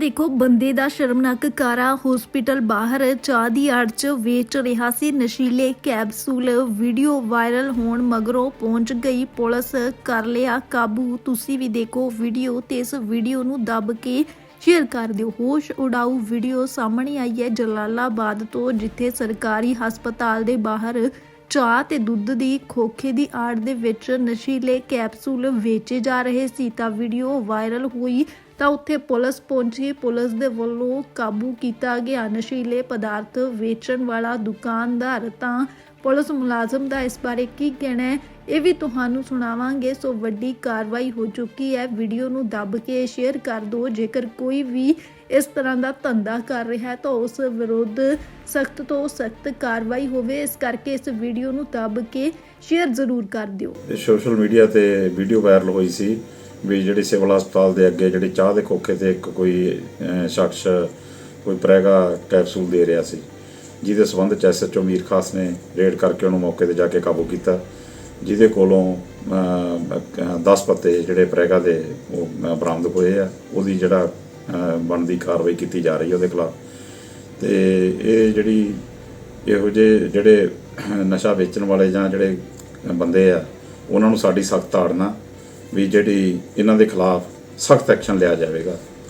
ਦੇਖੋ, ਬੰਦੇ ਦਾ ਸ਼ਰਮਨਾਕ ਕਾਰਾ ਹਸਪੀਟਲ ਬਾਹਰ, ਚਾਹ ਦੀ ਆੜ 'ਚ ਵੇਚ ਰਿਹਾ ਸੀ। ਨਸ਼ੀਲੇ ਕੈਪਸੂਲ ਵੀਡੀਓ ਵਾਇਰਲ ਹੋਣ ਮਗਰੋਂ ਪਹੁੰਚ ਗਈ ਪੁਲਿਸ। ਕਰ ਲਿਆ ਕਾਬੂ। ਤੁਸੀਂ ਵੀ ਦੇਖੋ ਵੀਡੀਓ ਤੇ ਇਸ ਵੀਡੀਓ ਨੂੰ ਦੱਬ ਕੇ ਸ਼ੇਅਰ ਕਰ ਦਿਓ। ਹੋਸ਼ ਉਡਾਊ ਵੀਡੀਓ ਸਾਹਮਣੇ ਆਈ ਹੈ ਜਲਾਲਾਬਾਦ ਤੋਂ, ਜਿੱਥੇ ਸਰਕਾਰੀ ਹਸਪਤਾਲ ਦੇ ਬਾਹਰ ਚਾਹ ਤੇ ਦੁੱਧ ਦੀ ਖੋਖੇ ਦੀ ਆੜ ਦੇ ਵਿੱਚ ਨਸ਼ੀਲੇ ਕੈਪਸੂਲ ਵੇਚੇ ਜਾ ਰਹੇ ਸੀ ਤਾਂ ਵੀਡੀਓ ਵਾਇਰਲ ਹੋਈ ਤਾਂ ਉੱਥੇ ਪੁਲਿਸ ਪਹੁੰਚੀ। ਪੁਲਿਸ ਦੇ ਵੱਲੋਂ ਕਾਬੂ ਕੀਤਾ ਗਿਆ। ਨਸ਼ੀਲੇ ਪਦਾਰਥ ਵੇਚਣ ਵਾਲਾ ਦੁਕਾਨਦਾਰ ਤਾਂ ਪੁਲਿਸ ਮੁਲਾਜ਼ਮ ਦਾ ਇਸ ਬਾਰੇ ਕੀ ਕਹਿਣਾ ਹੈ ਇਹ ਵੀ ਤੁਹਾਨੂੰ ਸੁਣਾਵਾਂਗੇ। ਸੋ ਵੱਡੀ ਕਾਰਵਾਈ ਹੋ ਚੁੱਕੀ ਹੈ। ਵੀਡੀਓ ਨੂੰ ਦੱਬ ਕੇ ਸ਼ੇਅਰ ਕਰ ਦਿਓ। ਜੇਕਰ ਕੋਈ ਵੀ ਇਸ ਤਰ੍ਹਾਂ ਦਾ ਧੰਦਾ ਕਰ ਰਿਹਾ ਹੈ ਤਾਂ ਉਸ ਵਿਰੁੱਧ ਸਖਤ ਤੋਂ ਸਖਤ ਕਾਰਵਾਈ ਹੋਵੇ। ਇਸ ਕਰਕੇ ਇਸ ਵੀਡੀਓ ਨੂੰ ਦੱਬ ਕੇ ਸ਼ੇਅਰ ਜ਼ਰੂਰ ਕਰ ਦਿਓ। ਸੋਸ਼ਲ ਮੀਡੀਆ ਤੇ ਵੀਡੀਓ ਵਾਇਰਲ ਹੋਈ ਸੀ ਵੀ ਜਿਹੜੀ ਸਿਵਲ ਹਸਪਤਾਲ ਦੇ ਅੱਗੇ ਜਿਹੜੀ ਚਾਹ ਦੇ ਖੋਖੇ ਤੇ ਇੱਕ ਕੋਈ ਅਹ, ਸ਼ਖਸ ਕੋਈ ਪ੍ਰੈਗਾ ਕੈਪਸੂਲ ਦੇ ਰਿਹਾ ਸੀ। ਜਿਹਦੇ ਸਬੰਧ ਚ ਐਸਐਚਓ ਮੀਰ ਖਾਸ ਨੇ ਰੇਡ ਕਰਕੇ ਉਹਨੂੰ ਮੌਕੇ ਤੇ ਜਾ ਕੇ ਕਾਬੂ ਕੀਤਾ, ਜਿਹਦੇ ਕੋਲੋਂ 10 ਪੱਤੇ ਜਿਹੜੇ ਪ੍ਰੈਗਾ ਦੇ ਉਹ ਬਰਾਮਦ ਹੋਏ ਆ, ਉਹਦੀ ਜਿਹੜਾ ਬਣਦੀ ਕਾਰਵਾਈ ਕੀਤੀ ਜਾ ਰਹੀ ਹੈ ਉਹਦੇ ਖਿਲਾਫ। ਤੇ ਇਹ ਜਿਹੜੀ ਇਹੋ ਜਿਹੇ ਜਿਹੜੇ ਨਸ਼ਾ ਵੇਚਣ ਵਾਲੇ ਜਾਂ ਜਿਹੜੇ ਬੰਦੇ ਆ, ਉਹਨਾਂ ਨੂੰ ਸਾਡੀ ਸਖਤ ਤਾੜਨਾ ਵੀ ਜਿਹੜੀ ਇਹਨਾਂ ਦੇ ਖਿਲਾਫ ਸਖਤ ਐਕਸ਼ਨ ਲਿਆ ਜਾਵੇਗਾ।